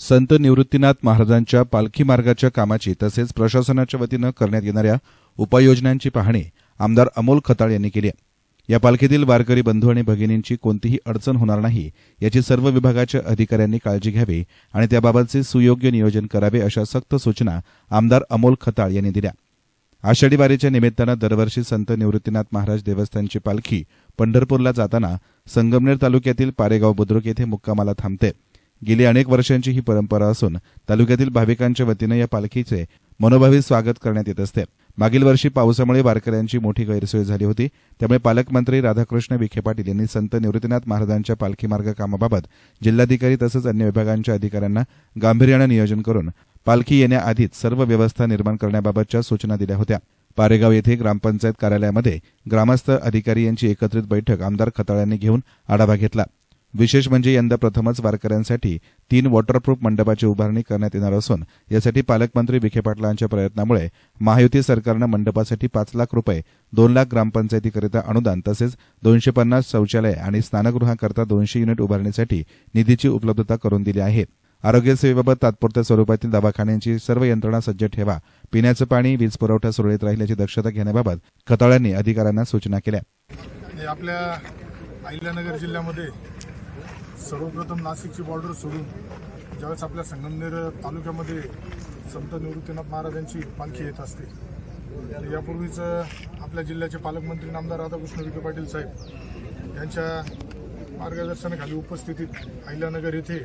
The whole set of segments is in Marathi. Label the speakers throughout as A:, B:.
A: संत निवृत्तीनाथ महाराजांच्या पालखी मार्गाच्या कामाची तसेच प्रशासनाच्या वतीनं करण्यात येणाऱ्या उपाययोजनांची पाहणी आमदार अमोल खताळ यांनी केली आहे. या पालखीतील वारकरी बंधू आणि भगिनींची कोणतीही अडचण होणार नाही याची सर्व विभागाच्या अधिकाऱ्यांनी काळजी घ्यावी आणि त्याबाबतचे सुयोग्य नियोजन करावे अशा सक्त सूचना आमदार अमोल खताळ यांनी दिल्या आषाढी वारीच्या निमित्तानं दरवर्षी संत निवृत्तीनाथ महाराज देवस्थानची पालखी पंढरपूरला जाताना संगमनेर तालुक्यातील पारेगाव बुद्रुक येथे मुक्कामाला थांबते गेली अनेक वर्षांची ही परंपरा असून तालुक्यातील भाविकांच्या वतीनं या पालखीचे मनोभावी स्वागत करण्यात येत असते. मागील वर्षी पावसामुळे वारकऱ्यांची मोठी गैरसोय झाली होती. त्यामुळे पालकमंत्री राधाकृष्ण विखे पाटील यांनी संत निवृत्तीनाथ महाराजांच्या पालखी मार्ग कामाबाबत जिल्हाधिकारी तसंच अन्य विभागांच्या अधिकाऱ्यांना गांभीर्यानं नियोजन करून पालखी येण्याआधीच सर्व व्यवस्था निर्माण करण्याबाबतच्या सूचना दिल्या होत्या. पारेगाव येथे ग्रामपंचायत कार्यालयामध्ये ग्रामस्थ अधिकारी यांची एकत्रित बैठक आमदार खताळ यांनी घेऊन आढावा घेतला. विशेष म्हणजे यंदा प्रथमच वारकऱ्यांसाठी तीन वॉटरप्रूफ मंडपाची उभारणी करण्यात येणार असून यासाठी पालकमंत्री विखे पाटलांच्या प्रयत्नामुळे महायुती सरकारनं मंडपासाठी पाच लाख रुपये दोन लाख ग्रामपंचायतीकरिता अनुदान तसेच दोनशे पन्नास शौचालय आणि स्नानगृहाकरता दोनशे युनिट उभारणीसाठी निधीची उपलब्धता करून दिली आहे. आरोग्य सेवेबाबत तात्पुरत्या स्वरूपातील दवाखान्यांची सर्व यंत्रणा सज्ज ठेवा पिण्याचं पाणी वीज पुरवठा सुरळीत राहील याची दक्षता घेण्याबाबत खताळ्यांनी अधिकाऱ्यांना सूचना केल्या.
B: आपल्या अहिल्यानगर जिल्ह्यामध्ये सर्वप्रथम नाशिकची बॉर्डर सोडून ज्यावेळेस आपल्या संगमनेर तालुक्यामध्ये संत निवृत्तीनाथ महाराजांची पालखी येत असते तर यापूर्वीच आपल्या जिल्ह्याचे पालकमंत्री नामदार राधाकृष्ण विखे पाटील साहेब यांच्या मार्गदर्शनाखाली उपस्थितीत अहिल्यानगर येथे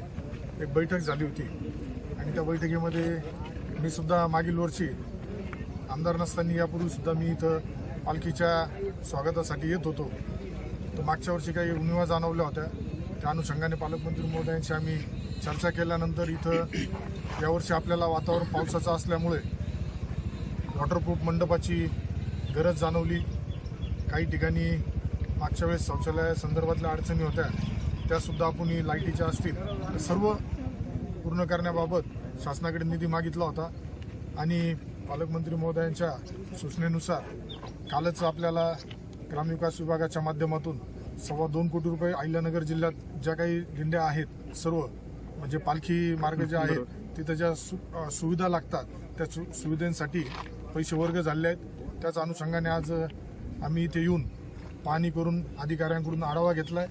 B: एक बैठक झाली होती. आणि त्या बैठकीमध्ये मी सुद्धा मागील वर्षी आमदार नसताना यापूर्वी सुद्धा मी इथं पालखीच्या स्वागतासाठी येत होतो. तर मागच्या वर्षी काही उणिवा जाणवल्या होत्या. त्या अनुषंगाने पालकमंत्री महोदयांशी आम्ही चर्चा केल्यानंतर इथं यावर्षी आपल्याला वातावरण पावसाचं असल्यामुळे वॉटरप्रूफ मंडपाची गरज जाणवली. काही ठिकाणी मागच्या वेळेस शौचालयासंदर्भातल्या अडचणी होत्या. त्यासुद्धा आपण लाईटीच्या असतील. सर्व पूर्ण करण्याबाबत शासनाकडे निधी मागितला होता. आणि पालकमंत्री महोदयांच्या सूचनेनुसार कालच आपल्याला ग्रामविकास विभागाच्या माध्यमातून सव्वा दोन कोटी रुपये अहिल्यानगर जिल्ह्यात ज्या काही दिंड्या आहेत सर्व म्हणजे पालखी मार्ग जे आहेत तिथं ज्या सु सुविधा लागतात त्या सु सुविधांसाठी पैसे वर्ग झाले आहेत. त्याच अनुषंगाने आज आम्ही इथे येऊन पाहणी करून अधिकाऱ्यांकडून आढावा घेतलाय.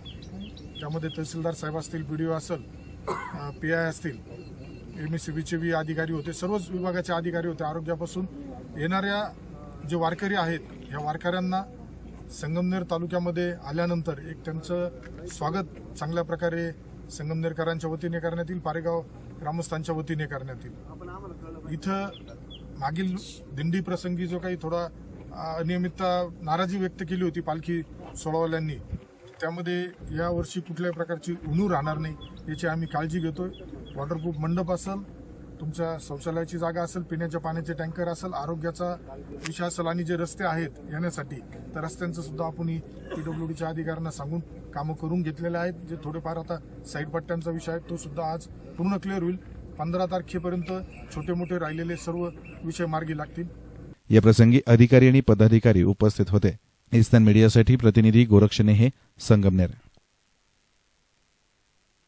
B: त्यामध्ये तहसीलदार साहेब असतील पी डी ओ असेल पी आय असतील एम एस सी बीचे बी अधिकारी होते सर्वच विभागाचे अधिकारी होते आरोग्यापासून. येणाऱ्या जे वारकरी आहेत ह्या वारकऱ्यांना संगमनेर तालुक्यामध्ये आल्यानंतर एक त्यांचं स्वागत चांगल्या प्रकारे संगमनेरकरांच्या वतीने करण्यात येईल पारेगाव ग्रामस्थांच्या वतीने करण्यात येईल. इथं मागील दिंडी प्रसंगी जो काही थोडा अनियमितता नाराजी व्यक्त केली होती पालखी सोळावाल्यांनी त्यामध्ये यावर्षी कुठल्याही प्रकारची उणू राहणार नाही याची आम्ही काळजी घेतोय. वॉटरप्रूफ मंडप असेल तुमच्या शौचालयाची जागा असेल पिण्याच्या पाण्याचे टँकर असेल आरोग्याचा विषय असेल आणि जे रस्ते आहेत येण्यासाठी तर रस्त्यांचं सुद्धा आपण पीडब्ल्यूडीच्या अधिकाऱ्यांना सांगून कामं करून घेतलेले आहेत. जे थोडेफार आता साईड पट्ट्यांचा विषय आहे तो सुद्धा आज पूर्ण क्लिअर होईल. पंधरा तारखेपर्यंत छोटे मोठे राहिलेले सर्व विषय मार्गी लागतील.
A: या प्रसंगी अधिकारी आणि पदाधिकारी उपस्थित होते. इस्तान मीडियासाठी प्रतिनिधी गोरक्षनेहे संगमनेर.